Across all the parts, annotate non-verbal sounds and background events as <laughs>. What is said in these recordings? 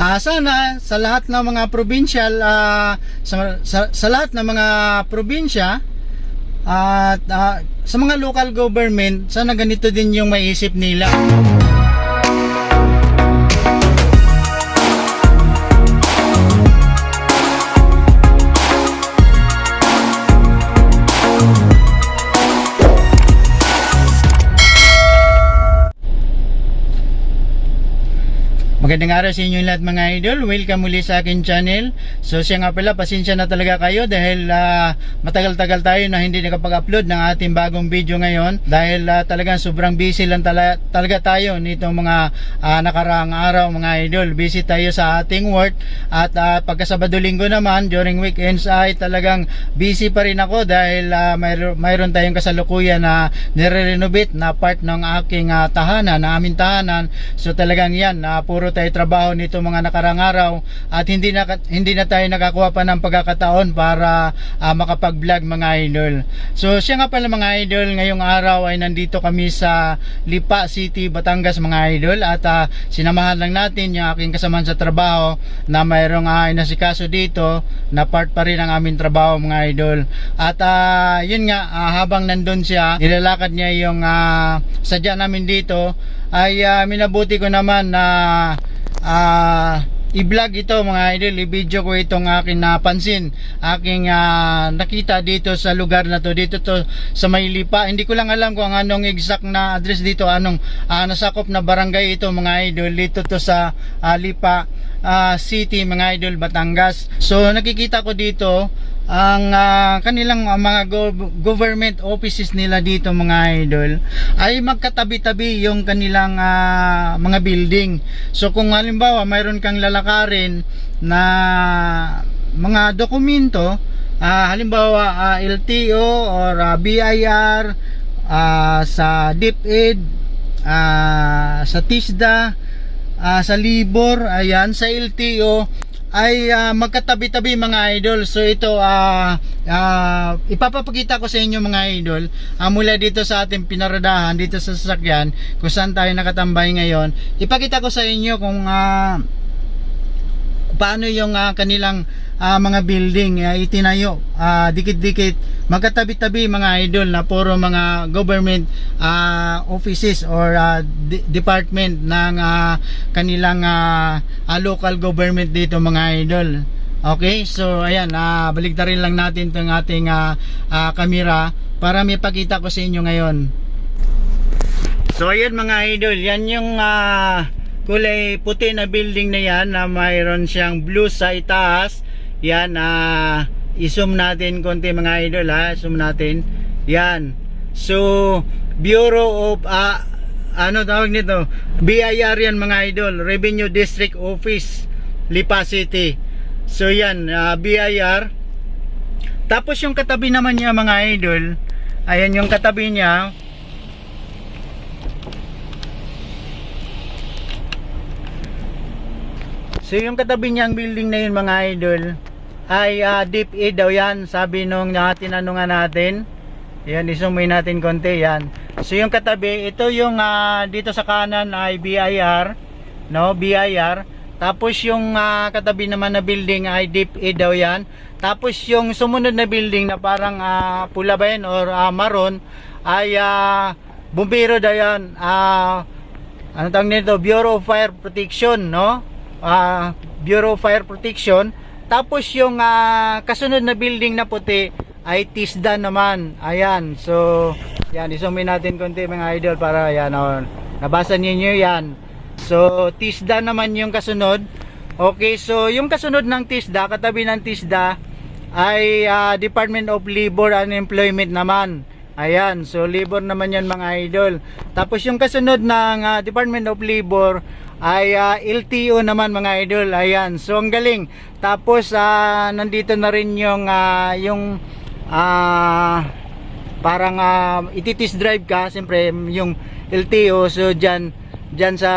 Ah, sana sa lahat ng mga provincial ah, sa, sa, sa lahat ng mga probinsya at ah, sa mga local government sana ganito din yung maisip nila. Magandang araw sa inyo lahat mga idol. Welcome muli sa akin channel. So siya nga pala, pasensya na talaga kayo dahil ah, matagal-tagal tayo na hindi nakapag-upload ng ating bagong video ngayon dahil ah, talagang sobrang busy lang tala- talaga tayo nitong mga ah, nakaraang araw mga idol. Busy tayo sa ating work at uh, pagka Sabado Linggo naman during weekends ay talagang busy pa rin ako dahil ah, mayro- mayroon tayong kasalukuyan na nire-renovate na part ng aking ah, tahanan, na aming tahanan. So talagang yan, na puro tayo trabaho nito mga nakarang araw at hindi na hindi na tayo nakakuha pa ng pagkakataon para ah, makapag-vlog mga idol. So siya nga pala mga idol, ngayong araw ay nandito kami sa Lipa City, Batangas mga idol at ah, sinamahan lang natin yung aking kasamahan sa trabaho na mayroong uh, inasikaso dito na part pa rin ng aming trabaho mga idol. At ah, yun nga, ah, habang nandun siya, nilalakad niya yung ah, sadya namin dito ay ah, minabuti ko naman na ah, i-vlog ito mga idol, i-video ko itong aking napansin, aking ah, nakita dito sa lugar na to, dito to sa Maylipa. Hindi ko lang alam kung anong exact na address dito, anong ah, nasakop na barangay ito mga idol, dito to sa ah, Lipa ah, City mga idol, Batangas. So nakikita ko dito ang ah, kanilang ah, mga gov- government offices nila dito mga idol ay magkatabi-tabi yung kanilang ah, mga building. So kung halimbawa mayroon kang lalakarin na mga dokumento, ah, halimbawa ah, LTO or ah, BIR ah, sa DepEd, ah, sa TISDA, ah, sa Libor, ayan, sa LTO ay ah, magkatabi-tabi mga idol. So ito ah ah, ipapapakita ko sa inyo mga idol ah, mula dito sa ating pinaradahan dito sa sasakyan kung saan tayo nakatambay ngayon. Ipakita ko sa inyo kung ah, paano yung ah, kanilang ah, mga building ah, itinayo? Ah, dikit-dikit. Magkatabi-tabi mga idol na puro mga government ah, offices or de- department ng ah, kanilang ah, ah, local government dito mga idol. Okay? So ayan ah, baliktarin lang natin itong ating ah, ah, kamera para may pakita ko sa inyo ngayon. So ayan mga idol, yan yung ah, kulay puti na building na yan na mayroon siyang blue sa itaas. Yan, ah, i-zoom natin konti mga idol ha, zoom natin. Yan. So, Bureau of ah, ano tawag nito? BIR yan mga idol, Revenue District Office, Lipa City. So yan, ah, BIR. Tapos yung katabi naman niya mga idol, ayan yung katabi niya, So yung katabi niyang building na yun mga idol ay uh, deep A daw yan sabi nung uh, tinanungan natin. Yan isumay natin konti yan. So yung katabi ito yung ah, dito sa kanan ay BIR no? BIR tapos yung ah, katabi naman na building ay deep A daw yan. Tapos yung sumunod na building na parang ah, pula ba yan or ah, maroon ay uh, bumbiro daw yan. Ah ano tawag nito? Bureau of Fire Protection no ah, Bureau of Fire Protection. Tapos yung ah, kasunod na building na puti ay TISDA naman. Ayan so yan isumin natin konti mga idol para yan oh, nabasa niyo yan. So TISDA naman yung kasunod. Okay so yung kasunod ng TISDA katabi ng TISDA ay ah, Department of Labor and Employment naman. Ayan, so labor naman yan mga idol. Tapos yung kasunod ng ah, Department of Labor ay ah, LTO naman mga idol. Ayan, so ang galing. Tapos ah, nandito na rin yung ah, yung ah, parang uh, ititis drive ka, siyempre yung LTO. So dyan, dyan sa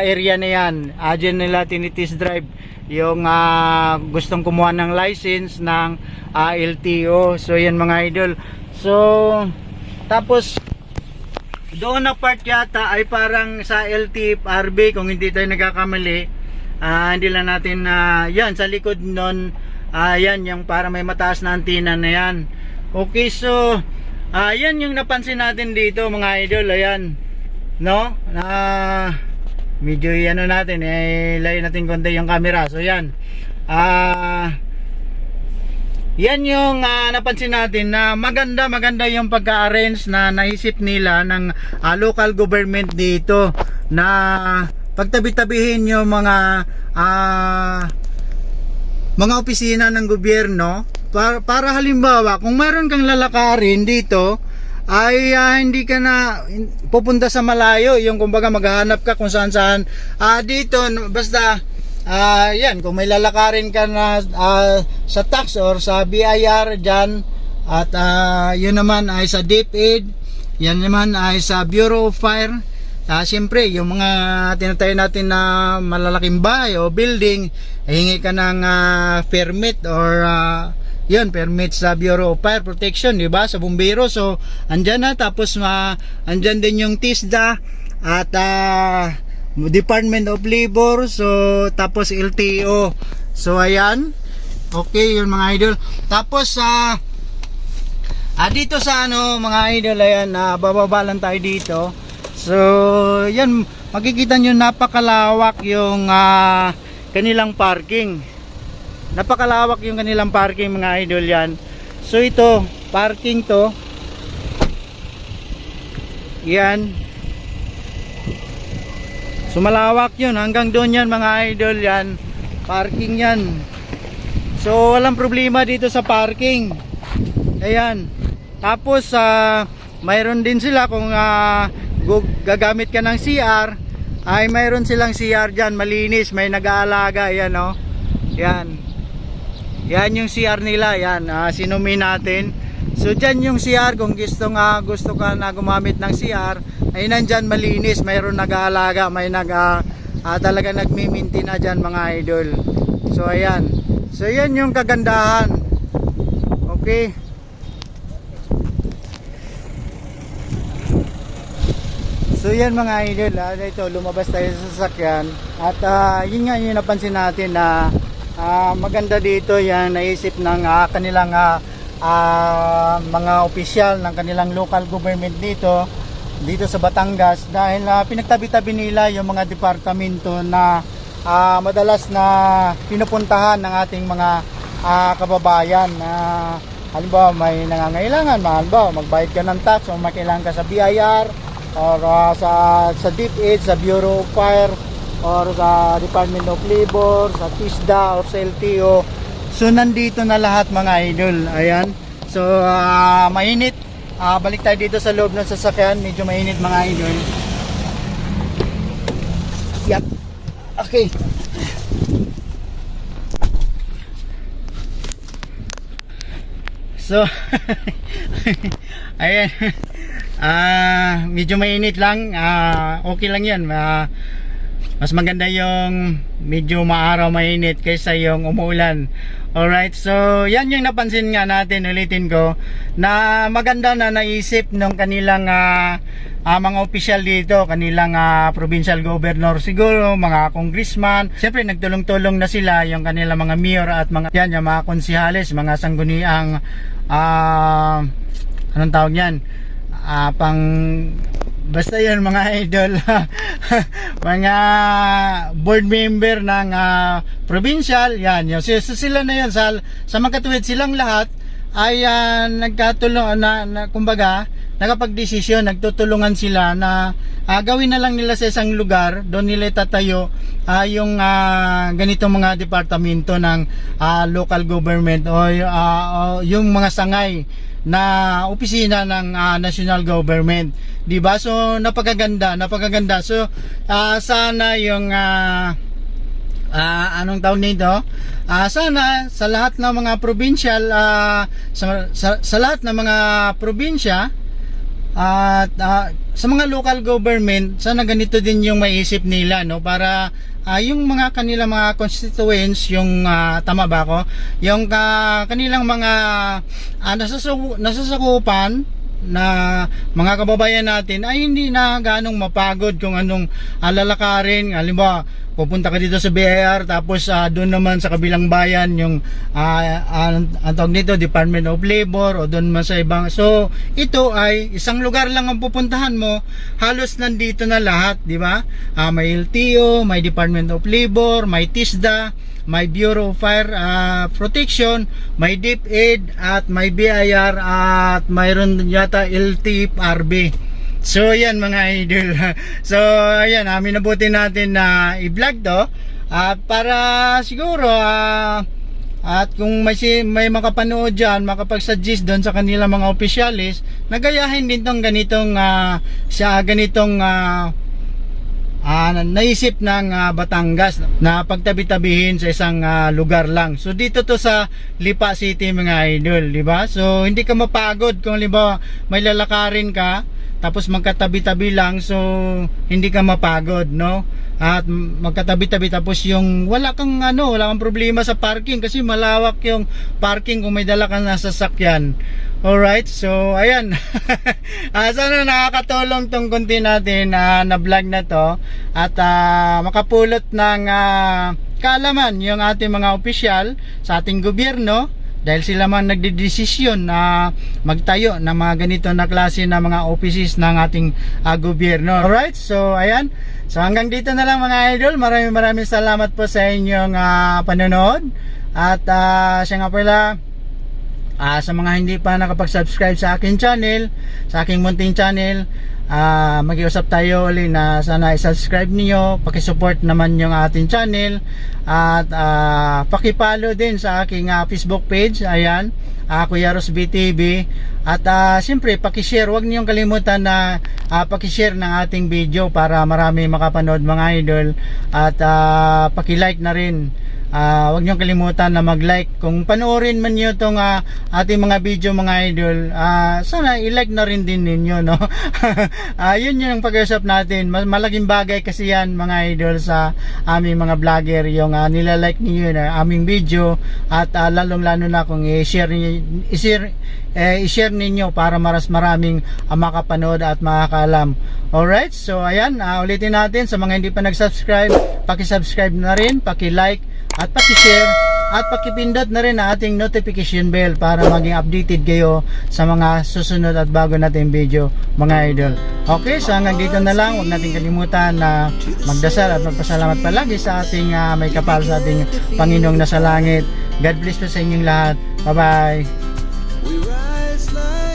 area na yan, uh, dyan nila tinitis drive yung ah, gustong kumuha ng license ng ah, LTO. So yan mga idol. So, tapos, doon na part yata ay parang sa LTFRB, kung hindi tayo nagkakamali, Ah, hindi lang natin na yan sa likod nun ah, yan yung para may mataas na antena na yan. Okay, so ah, yan yung napansin natin dito mga idol, ayan. No? Na medyo ano natin eh layo natin konti yung camera. So yan. Ah yan yung ah, napansin natin na maganda maganda yung pagka-arrange na naisip nila ng ah, local government dito na pagtabi-tabihin yung mga ah, mga opisina ng gobyerno. Para, para halimbawa kung mayroon kang lalakarin dito ay ah, hindi ka na pupunta sa malayo. Yung kumbaga maghahanap ka kung saan saan ah, dito basta ah, yan kung may lalakarin ka na ah, sa tax or sa BIR dyan at ah, yun naman ay sa DepEd yan naman ay sa Bureau of Fire Ah, siyempre, yung mga tinatayo natin na malalaking bahay o building, hingi ka ng ah, permit or ah, yun, permit sa Bureau of Fire Protection, di ba? Sa bumbero. So, andyan na. Tapos, ma andyan din yung TISDA at ah, Department of Labor. So, tapos LTO. So, ayan. Okay, yun mga idol. Tapos, sa Ah, dito sa ano mga idol ayan, na bababa lang tayo dito. So, yan makikita nyo napakalawak yung ah, kanilang parking. Napakalawak yung kanilang parking mga idol yan. So ito, parking to. Yan. So malawak yun. Hanggang doon yan mga idol yan. Parking yan. So walang problema dito sa parking. Ayan. Tapos ah mayroon din sila kung gu- gagamit ka ng CR ay mayroon silang CR diyan malinis, may nag-aalaga ayan oh. Yan. Yan yung CR nila, yan. ah sinumi natin. So diyan yung CR kung gusto nga gusto ka na gumamit ng CR ay nandyan malinis, mayroon nag-aalaga, may nag ah, ah, talaga nagmi-maintain na diyan mga idol. So ayan. So yan yung kagandahan. Okay. So yan mga idol, ah, ito lumabas tayo sa sasakyan at ah, yun nga yung napansin natin na ah, maganda dito yan naisip ng ah, kanilang ah, ah, mga opisyal ng kanilang local government dito dito sa Batangas dahil ah, pinagtabi-tabi nila yung mga departamento na ah, madalas na pinupuntahan ng ating mga ah, kababayan na halimbawa may nangangailangan halimbawa magbayad ka ng tax o may kailangan ka sa BIR or uh, sa sa DepEd, sa Bureau of Fire or sa Department of Labor, sa TISDA or sa LTO. So nandito na lahat mga idol. Ayan. So ah, mainit. Ah, balik tayo dito sa loob ng sasakyan. Medyo mainit mga idol. Yap. Okay. So, <laughs> ayan. Ah, medyo mainit lang. Ah, okay lang 'yan. Ah, mas maganda yung medyo maaraw mainit kaysa yung umuulan. Alright, so yan yung napansin nga natin, ulitin ko, na maganda na naisip ng kanilang ah, ah, mga opisyal dito, kanilang ah, provincial governor siguro, mga congressman. Siyempre nagtulong-tulong na sila yung kanilang mga mayor at mga yan, yung mga konsihales, mga sangguniang ah, anong tawag yan? Ah, pang basta yun mga idol. <laughs> Mga board member ng ah, provincial yan. Yun. So, sila na yun. Sa, sa magkatuwid silang lahat ay ah, nagkatulong na, na kumbaga nakapagdesisyon nagtutulungan sila na ah, gawin na lang nila sa isang lugar. Doon nila tatayo ah, yung ah, ganitong mga departamento ng ah, local government o ah, o yung mga sangay na opisina ng ah, national government. 'Di ba? So napakaganda, napakaganda. So ah, sana yung ah, ah, anong tawag nito? Ah, sana sa lahat ng mga provincial ah, sa, sa, sa lahat ng mga probinsya at ah, sa mga local government sana ganito din yung maisip nila no? Para ah, yung mga kanila mga constituents yung ah, tama ba ako? Yung ah, kanilang mga ah, nasasaku- nasasakupan na mga kababayan natin ay hindi na ganong mapagod kung anong ah, lalakarin. Halimbawa pupunta ka dito sa BIR tapos ah, doon naman sa kabilang bayan yung ah, ah, ang tawag dito Department of Labor o doon man sa ibang so ito ay isang lugar lang ang pupuntahan mo. Halos nandito na lahat di ba? Ah, may LTO may Department of Labor may TISDA may Bureau of Fire ah, Protection may DepEd at may BIR at mayroon yata LTFRB So yan mga idol. <laughs> So ayan, amin nabuti natin na i-vlog to at para siguro ah, at kung may may makapanood diyan, makapag-suggest doon sa kanila mga opisyalis, nagayahin din tong ganitong ah, sa ganitong ah, ah, naisip ng ah, Batangas na pagtabi-tabihin sa isang ah, lugar lang. So dito to sa Lipa City mga idol, di ba? So hindi ka mapagod kung liba may lalakarin ka tapos magkatabi-tabi lang so hindi ka mapagod, no? At magkatabi-tabi tapos yung wala kang ano, wala kang problema sa parking kasi malawak yung parking kung may dala kang nasa sasakyan. Alright, so ayan. <laughs> Ah, sana nakakatulong tong konti natin ah, na vlog na to at ah, makapulot ng ah, kaalaman yung ating mga opisyal sa ating gobyerno dahil sila man nagdedesisyon na magtayo ng mga ganito na klase na mga offices ng ating ah, gobyerno. Alright, so ayan. So hanggang dito na lang mga idol. Maraming maraming salamat po sa inyong ah, panonood. At ah, siya nga pala, Ah, sa mga hindi pa nakapag-subscribe sa akin channel, sa aking munting channel, ah, mag-iusap tayo ulit na sana i-subscribe niyo, paki-support naman yung ating channel at ah, paki-follow din sa aking ah, Facebook page. Ayan, uh, Kuya Ros BTV at ah, siyempre paki-share, huwag niyong kalimutan na ah, paki-share ng ating video para marami makapanood mga idol at ah, paki-like na rin Ah, wag niyo kalimutan na mag-like. Kung panoorin man niyo tong ah, ating mga video mga idol, ah, sana i-like na rin din ninyo, no? <laughs> Ah, yun yung pag-usap natin. Mal- Malaking bagay kasi yan mga idol sa aming mga vlogger yung ah, nilalike niyo na aming video at ah, lalong-lalo na kung i-share niyo i-share eh, i-share ninyo para maras maraming ah, makapanood at makakaalam. Alright, so ayan, ah, ulitin natin sa mga hindi pa nag-subscribe, paki-subscribe na rin, paki-like at paki-share at pakipindot na rin ang ating notification bell para maging updated kayo sa mga susunod at bago nating video mga idol. Okay, so hanggang dito na lang. Huwag natin kalimutan na magdasal at magpasalamat palagi sa ating ah, may kapal sa ating Panginoong nasa langit. God bless po sa inyong lahat. Bye-bye.